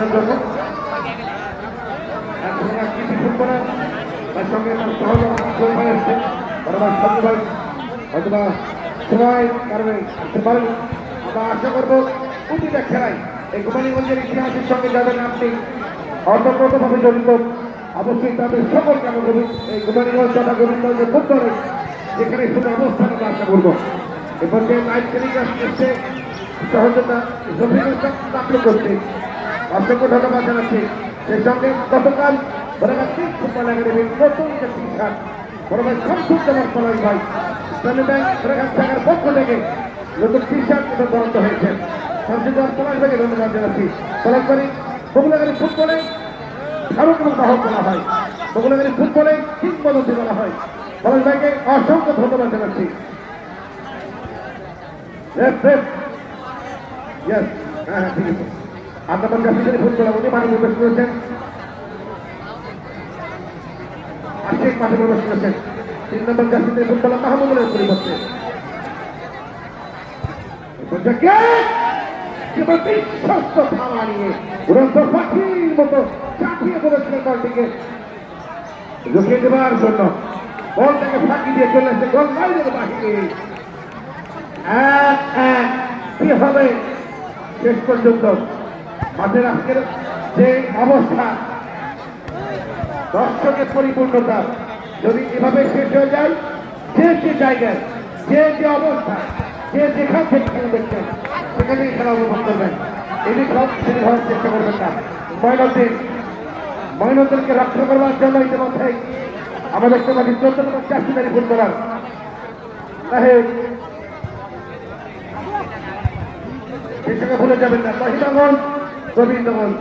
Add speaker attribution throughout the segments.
Speaker 1: আসার জন্য এখন কৃষি ফুটবলার তার সঙ্গে তার সহযোগী এসছে। সঞ্জু ভাই হয়তোবা সময় কারণে আসতে পারেন। আমরা আশা করব প্রতিটা খেলায় এই গোপালীগঞ্জের ইতিহাসের সঙ্গে যাদের নামটি অন্তর্গতভাবে জড়িত, অবশ্যই তাদের সকলকে আমি গোবিন্দ এই গোপালীগঞ্জ তথা যে লাইভ টেলিগ্রাফ এসছে, সহযোগিতা জমির করছে। অসংখ্য ধন্যবাদ জানাচ্ছি। সেই সঙ্গে গতকাল বরাগাছি ফুটবল একাডেমির নতুন যে টি শার্ট বরাবর শামসুজ্জামান পলাশ ভাই ইসলামী ব্যাংক বরাগাছ শাখার পক্ষ থেকে নতুন টি শার্ট এটা বরাদ্দ হয়েছে। শামসুজ্জামান পলাশ ভাইকে ধন্যবাদ জানাচ্ছি। পলাশ ভাই বগুলাগাড়ি ফুটবলে ধারক এবং বাহক বলা হয়। বগুলাগাড়ি ফুটবলে কিংবদন্তি বলা অসংখ্য ধন্যবাদ জানাচ্ছি। Yes. Yes, হ্যাঁ হ্যাঁ ঠিক আছে। কাছে যদি ফোন করলাম উনি মাঠে প্রবেশ করেছেন। আশিক মাঠে প্রবেশ করেছেন তিন নম্বর তিনি ফোন করলাম মাহমুদুলের পরিবর্তে? কেবল বিশ্বস্ত থামা নিয়ে উড়ন্ত পাখির মতো চাপিয়ে পড়েছিলেন বলটিকে রুখিয়ে দেওয়ার জন্য বলটাকে ফাঁকি দিয়ে চলে হবে? শেষ পর্যন্ত মাঠের আজকের যে অবস্থা দর্শকের পরিপূর্ণতা, যদি এভাবে শেষ হয়ে যায়, যে যে জায়গায়, যে যে অবস্থা, যে যেখান থেকে খেলা দেখছেন সেখানে খেলা উপভোগ করবেন। এটি সব সেটি হওয়ার চেষ্টা করবেন না। ময়নদ্দিন ময়নদ্দিনকে রক্ষা করবার জন্য ইতিমধ্যে আমাদের সমাজের চোদ্দ নম্বর চাষিদারি ফুটবলার সাহেব সেটাকে ভুলে যাবেন না। মহিমাগঞ্জ গোবিন্দগঞ্জ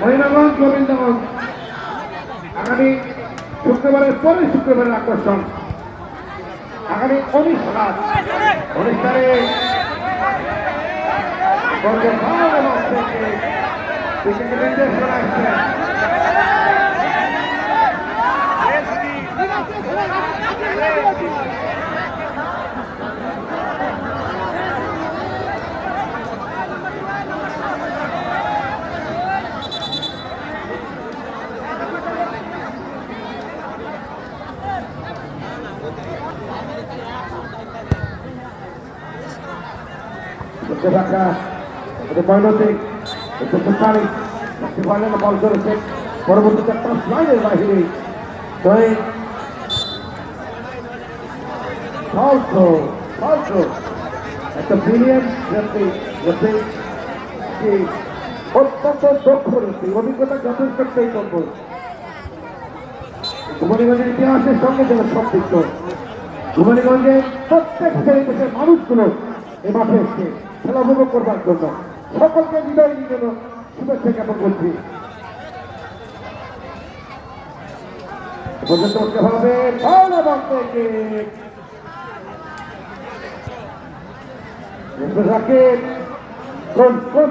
Speaker 1: মহিমাগঞ্জ গোবিন্দগঞ্জ আগামী শুক্রবারের পরে শুক্রবারের আকর্ষণ। আগামী উনিশ সাত। উনিশ তারিখ। নির্দেশ করা আসছে। করতে থাকা এটা ময়নতে একটু সুপারি সুপারি বল করেছে। পরবর্তীতে পাঁচ লাইনের বাহিরে জয়ে। ফলসো ফলসো একটা ব্রিলিয়ান রেফারি রেফারি অত্যন্ত দক্ষ রেফারি অভিজ্ঞতা যথেষ্ট সেই দক্ষ কুমারীগঞ্জের ইতিহাসের সঙ্গে যেন সম্পৃক্ত। কুমারীগঞ্জের প্রত্যেক শ্রেণি মানুষগুলো এই মাঠে এসছে। খেলা উপভোগ করবার জন্য। সকলকে হৃদয় জন্য শুভেচ্ছা জ্ঞাপন করছি। হবে। কোন কোন?